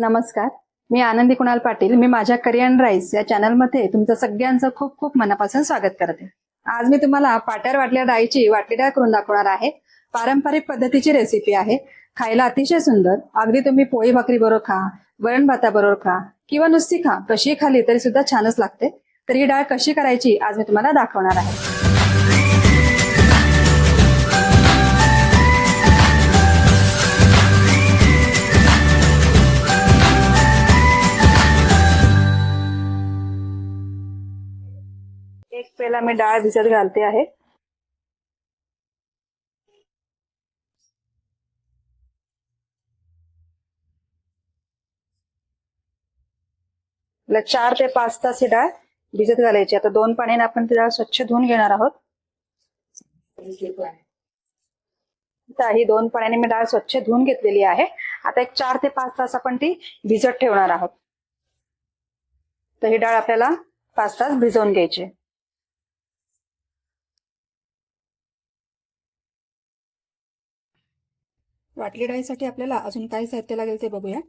नमस्कार. मी आनंदी कुणाल पाटील. मी माझ्या करियन राईस या चॅनलमध्ये तुमचं सगळ्यांचं खूप खूप मनापासून स्वागत करते. आज मी तुम्हाला पाट्यावर वाटल्या डाळीची वाटली डाळ करून दाखवणार आहे. पारंपरिक पद्धतीची रेसिपी आहे. खायला अतिशय सुंदर. अगदी तुम्ही पोळी भाकरी बरोबर खा वरण भाताबरोबर खा किंवा नुसती खा कशी खाली तरी सुद्धा छानच लागते. तर ही डाळ कशी करायची आज मी तुम्हाला दाखवणार आहे. एक पेला मी डाळ भिजत घालते आहे. चार ते पाच तास ही डाळ भिजत घालायची. आता दोन पाण्याने आपण ती डाळ स्वच्छ धुवून घेणार आहोत. ही दोन पाण्याने मी डाळ स्वच्छ धुवून घेतलेली आहे. आता एक चार ते पाच तास आपण ती भिजत ठेवणार आहोत. तर ही डाळ आपल्याला पाच तास भिजवून घ्यायची वाटली डाळीसाठी आपल्याला अजून काय साहित्य लागेल ते बघूया.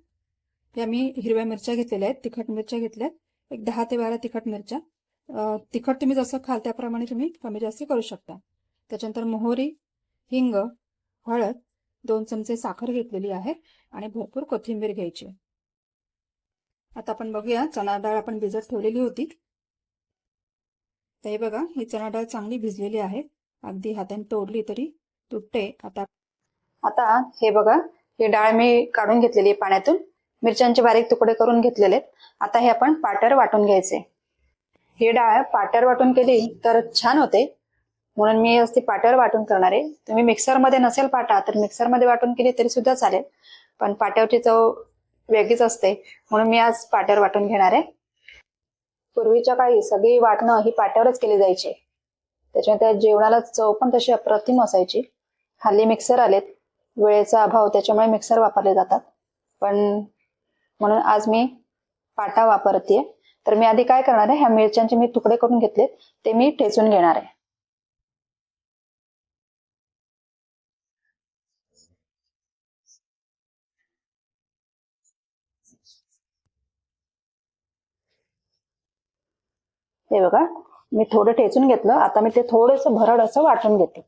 या मी हिरव्या मिरच्या घेतलेल्या आहेत तिखट मिरच्या घेतल्या एक दहा ते बारा तिखट मिरच्या. तिखट तुम्ही जसं खाल त्याप्रमाणे तुम्ही कमी जास्त करू शकता. त्याच्यानंतर मोहरी हिंग हळद दोन चमचे साखर घेतलेली आहे आणि भरपूर कोथिंबीर घ्यायची. आता आपण बघूया चणा डाळ आपण भिजत ठेवलेली होती. तर हे बघा ही चणा डाळ चांगली भिजलेली आहे. अगदी हाताने तोडली तरी तुटते. आता आता हे बघा ही डाळ मी काढून घेतलेली आहे पाण्यातून. मिरच्यांचे बारीक तुकडे करून घेतलेले आता हे आपण पाटर वाटून घ्यायचे. ही डाळ पाटर वाटून केली तर छान होते. म्हणून मी असती पाट्यावर वाटून करणार आहे. तुम्ही मिक्सरमध्ये नसेल पाटा तर मिक्सरमध्ये वाटून केली तरी सुद्धा चालेल. पण पाट्यावरची चव वेगळीच असते. म्हणून मी आज पाट्यावर वाटून घेणार आहे. पूर्वीच्या काळी सगळी वाटणं ही पाट्यावरच केली जायची. त्याच्यामुळे त्या जेवणाला चव पण तशी अप्रतिम असायची. हल्ली मिक्सर आलेत. वेळेचा अभाव त्याच्यामुळे मिक्सर वापरले जातात. पण म्हणून आज मी पाटा वापरते. तर मी आधी काय करणार आहे? ह्या मिरच्यांचे मी तुकडे करून घेतलेत. ते मी ठेचून घेणार आहे. हे बघा मी थोडं ठेचून घेतलं. आता मी ते थोडंसं भरड असं वाटून घेते.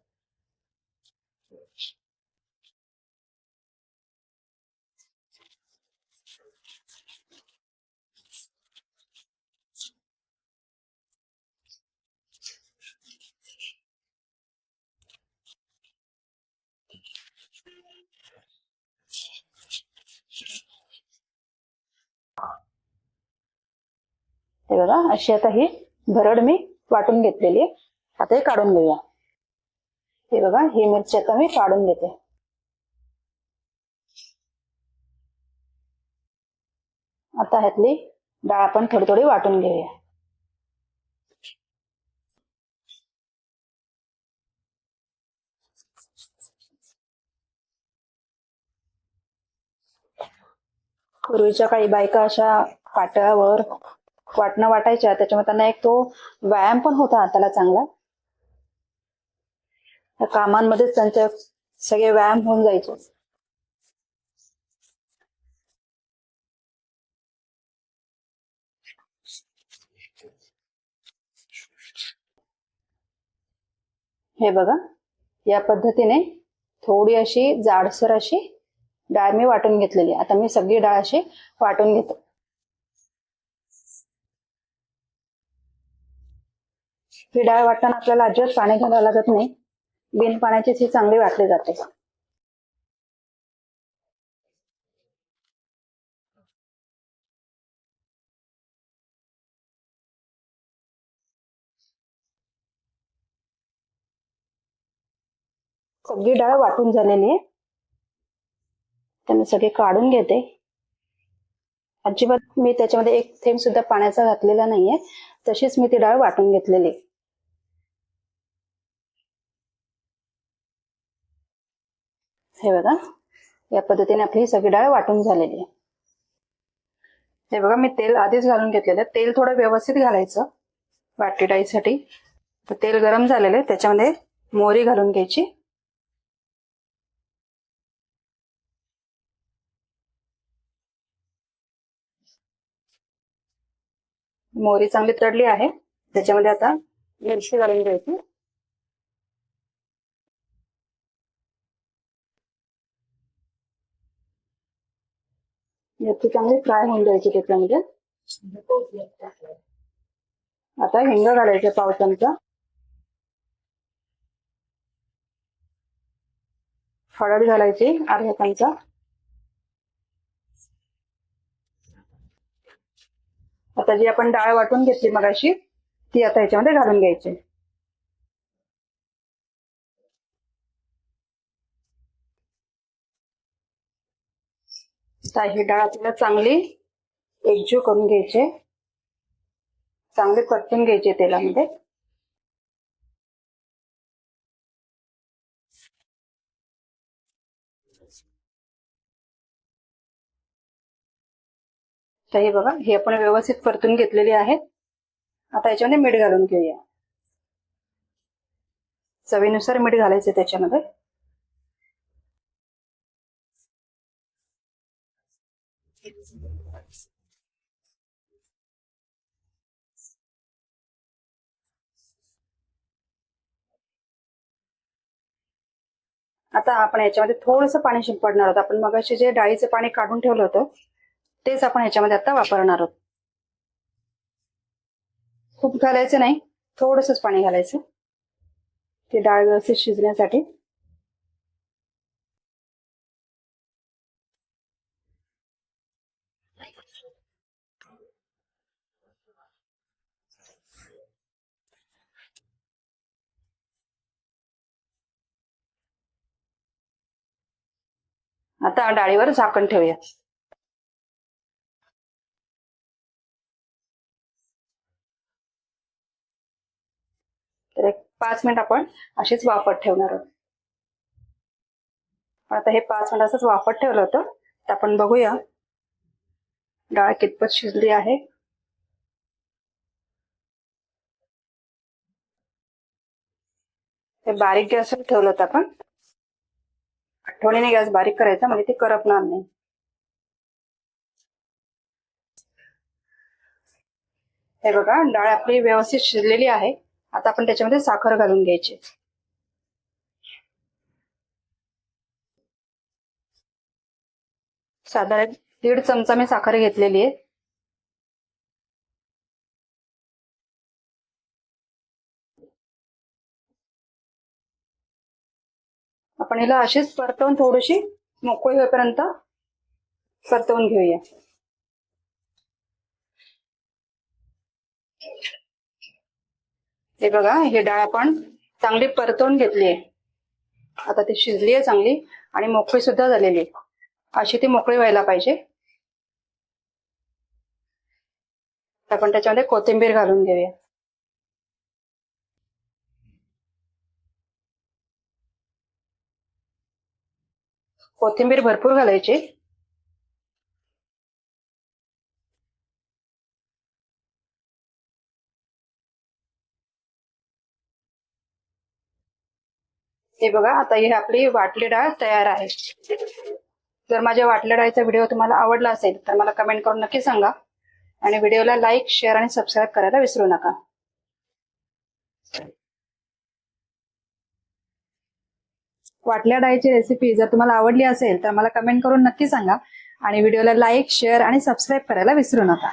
हे बघा अशी आता ही भरड मी वाटून घेतलेली आहे. आता हे काढून घेऊया. हे बघा ही मिरची आता मी काढून घेते. आता ह्यातली डाळ आपण थोडी थोडी वाटून घेऊया. पूर्वीच्या काळी बायका अशा पाट्यावर वाटणं वाटायच्या त्याच्यामुळे त्यांना एक तो व्यायाम पण होता हाताला चांगला. त्या कामांमध्येच त्यांचे सगळे व्यायाम होऊन जायचे. हे बघा या पद्धतीने थोडी अशी जाडसर अशी डाळ मी वाटून घेतलेली आता मी सगळी डाळ अशी वाटून घेतो. ही डाळ वाटताना आपल्याला अजिबात पाणी घालावं लागत नाही. बिन पाण्याचीच ही चांगली वाटली जाते. सगळी डाळ वाटून झालेली आहे. त्यांना सगळे काढून घेते. अजिबात मी त्याच्यामध्ये एक थेंब सुद्धा पाण्याचा घातलेला नाहीये. तशीच मी ती डाळ वाटून घेतलेली हे बघा. या पद्धतीने आपली सगळी डाळ वाटून झालेली आहे. हे बघा मी तेल आधीच घालून घेतलेलं तेल थोडं व्यवस्थित घालायचं वाटी डाळीसाठी. तर तेल गरम झालेलं आहे. त्याच्यामध्ये मोहरी घालून घ्यायची. मोहरी चांगली तडली आहे. त्याच्यामध्ये आता मिरची घालून घ्यायची. याची चांगली फ्राय होऊन द्यायची त्याच्यामध्ये. आता हिंग घालायचे पाव चमचा. हळद घालायची अर्धा चमचा. आता जी आपण डाळ वाटून घेतली मगाशी ती आता ह्याच्यामध्ये घालून घ्यायची मस्त ही डाळ आपल्याला चांगली एकजीव करून घ्यायचे चांगले परतून घ्यायचे तेलामध्ये. तर हे बघा हे आपण व्यवस्थित परतून घेतलेले आहेत. आता याच्यामध्ये मीठ घालून घेऊया. चवीनुसार मीठ घालायचं त्याच्यामध्ये. आता आपण याच्यामध्ये थोडंसं पाणी शिंपडणार आहोत. आपण मग जे डाळीचं पाणी काढून ठेवलं होतं तेच आपण याच्यामध्ये आता वापरणार आहोत. खूप घालायचं नाही थोडंसंच पाणी घालायचं. ते डाळ व्यवस्थित शिजण्यासाठी. आता डाळीवर झाकण ठेवूया. तर एक पाच मिनिट आपण अशीच वाफत ठेवणार आहोत. आता हे पाच मिनिट असंच वाफत ठेवलं होतं. तर आपण बघूया डाळ कितपत शिजली आहे. हे बारीक गॅसवर ठेवलं होतं आपण. आठवणीने गॅस बारीक करायचा म्हणजे ते करपणार नाही. हे बघा डाळ आपली व्यवस्थित शिजलेली आहे. आता आपण त्याच्यामध्ये साखर घालून घ्यायची. साधारण दीड चमचा मी साखर घेतलेली आहे. आपण हिला अशीच परतवून थोडीशी मोकळी होईपर्यंत परतवून घेऊया. हे बघा हे डाळ आपण चांगली परतवून घेतली आहे. आता ती शिजली आहे चांगली आणि मोकळी सुद्धा झालेली आहे. अशी ती मोकळी व्हायला पाहिजे. आपण त्याच्यामध्ये कोथिंबीर घालून घेऊया. कोथिंबीर भरपूर घालायची. हे बघा आता ही आपली वाटली डाळ तयार आहे. जर माझ्या वाटल्या डाळीचा व्हिडिओ तुम्हाला आवडला असेल तर मला कमेंट करून नक्की सांगा. आणि व्हिडिओला लाईक शेअर आणि सबस्क्राईब करायला विसरू नका. वाटल्या डाळीची रेसिपी जर तुम्हाला आवडली असेल तर मला कमेंट करून नक्की सांगा. आणि व्हिडिओला लाईक शेअर आणि सबस्क्राईब करायला विसरू नका.